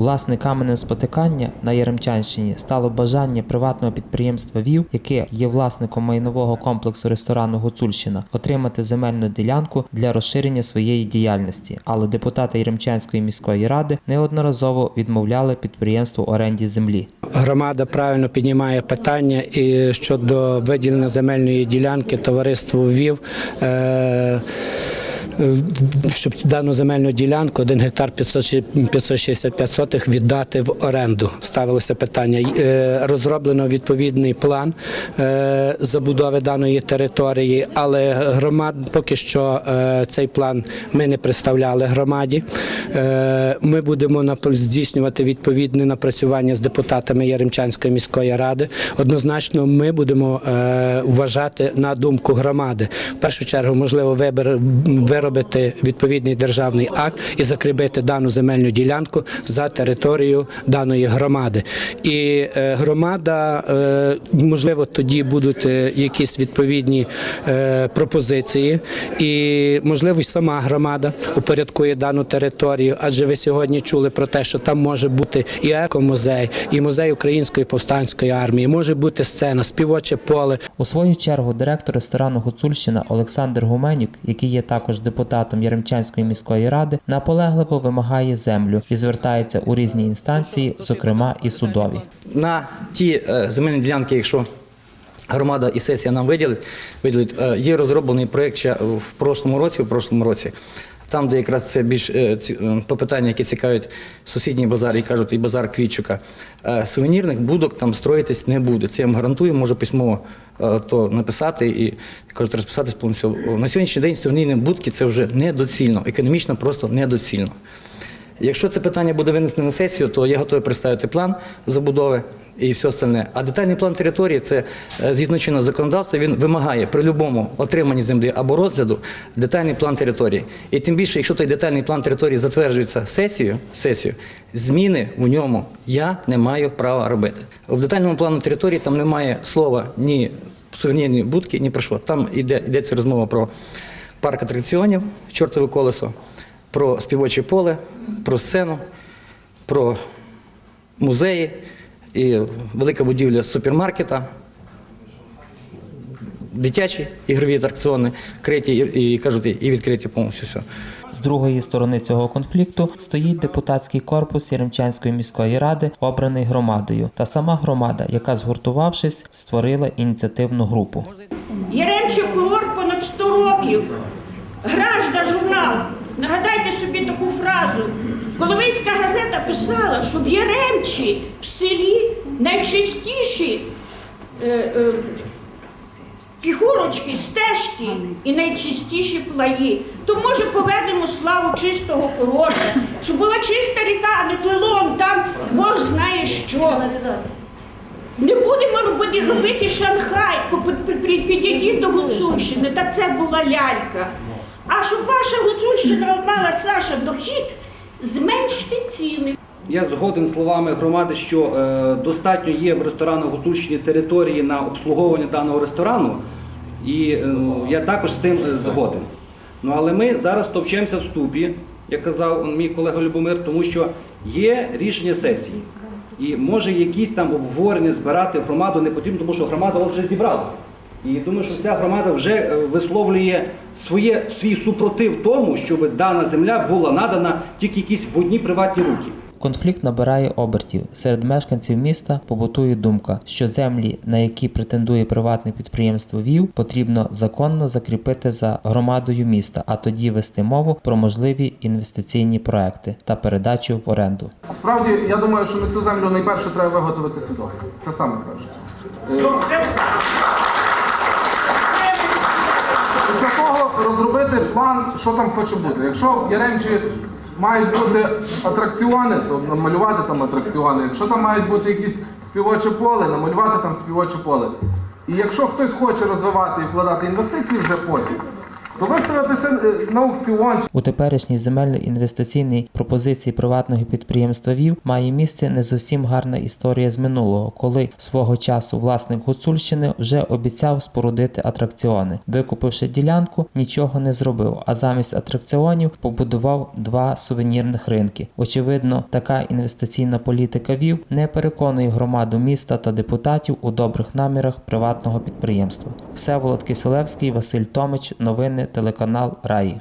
Власне каменем спотикання на Яремчанщині стало бажання приватного підприємства ВІВ, яке є власником майнового комплексу ресторану Гуцульщина, отримати земельну ділянку для розширення своєї діяльності. Але депутати Яремчанської міської ради неодноразово відмовляли підприємству оренді землі. Громада правильно піднімає питання і щодо виділення земельної ділянки товариству ввів. Е- щоб дану земельну ділянку 1 гектар 500 565 сотих віддати в оренду. Ставилося питання. Е, Розроблено відповідний план е, забудови даної території, але громад поки що е, цей план ми не представляли громаді. Е, Ми будемо здійснювати відповідне напрацювання з депутатами Яремчанської міської ради. Однозначно, ми будемо е, вважати на думку громади. В першу чергу, можливо, вибір виробити відповідний державний акт і закріпити дану земельну ділянку за територією даної громади. І е, громада, е, можливо, тоді будуть е, якісь відповідні пропозиції, і можливо, сама громада упорядкує дану територію. Адже ви сьогодні чули про те, що там може бути і екомузей, і музей української повстанської армії, може бути сцена, співоче поле. У свою чергу директор ресторану Гуцульщина Олександр Гуменюк, який є також депутатом Яремчанської міської ради, наполегливо вимагає землю і звертається у різні інстанції, зокрема і судові. на ті е, земельні ділянки, якщо громада і сесія нам виділить, виділить е, є розроблений проєкт ще в прошлому році, в прошлому році. Там, де якраз це більш е, ці- е, питання, які цікавлять сусідній базар, і кажуть, і базар Квітчука, е, сувенірних будок там строїтись не буде. Це я вам гарантую, можу письмово е, то написати і кажуть, розписатись повністю. На сьогоднішній день сувенірні будки це вже недоцільно, економічно просто недоцільно. Якщо це питання буде винесено на сесію, то я готовий представити план забудови і все остальне. А детальний план території це е, згідно чинного законодавства, він вимагає при будь-якому отриманні землі або розгляду детальний план території. І тим більше, якщо той детальний план території затверджується сесією, сесією зміни в ньому я не маю права робити. В детальному плану території там немає слова ні сувенірні будки, ні про що. Там йде, йдеться розмова про парк атракціонів, чортове колесо, про співоче поле, про сцену, про музеї і велика будівля супермаркета, дитячі ігрові атракціони, криті і, і кажуть, і відкриті повністю все. З другої сторони цього конфлікту стоїть депутатський корпус Яремчанської міської ради, обраний громадою, та сама громада, яка згуртувавшись, створила ініціативну групу. Яремче курорт понад 100 років. Гражда журнал. Нагадайте собі таку фразу. Коломийська газета писала, що в Яремчі в селі найчистіші е, е, кіхурочки, стежки і найчистіші плаї. То може повернемо славу чистого курорту, щоб була чиста ріка, а не плило там Бог знає що. Не будемо робити, робити Шанхай, підійдіть до Гуцульщини, та це була лялька. А щоб ваша Гуцульщина мала Саша дохід, зменшити ціни. Я згоден словами громади, що е, достатньо є в ресторану Гуцульщині території на обслуговування даного ресторану, і е, я також з тим е, згоден. Ну але ми зараз товчемося в ступі, як казав мій колега Любомир, тому що є рішення сесії. І може якісь там обговорення збирати громаду не потрібно, тому що громада вже зібралася. І думаю, що ця громада вже е, висловлює своє, свій супротив тому, щоб дана земля була надана тільки якісь в одні приватні руки. Конфлікт набирає обертів. Серед мешканців міста побутує думка, що землі, на які претендує приватне підприємство ВІВ, потрібно законно закріпити за громадою міста, а тоді вести мову про можливі інвестиційні проекти та передачу в оренду. Справді, я думаю, що на цю землю найперше треба виготовити свідоцтво. Це саме перше. Після того розробити план, що там хоче бути. Якщо в Яремчі мають бути атракціони, то намалювати там атракціони. Якщо там мають бути якісь співоче поле, намалювати там співоче поле. І якщо хтось хоче розвивати і вкладати інвестиції вже потім, виставити це е, на аукціон. У теперішній земельно-інвестиційній пропозиції приватного підприємства ВІВ має місце не зовсім гарна історія з минулого, коли свого часу власник Гуцульщини вже обіцяв спорудити атракціони. Викупивши ділянку, нічого не зробив, а замість атракціонів побудував два сувенірних ринки. Очевидно, така інвестиційна політика ВІВ не переконує громаду міста та депутатів у добрих намірах приватного підприємства. Всеволод Киселевський, Василь Томич, новини, телеканал Раї.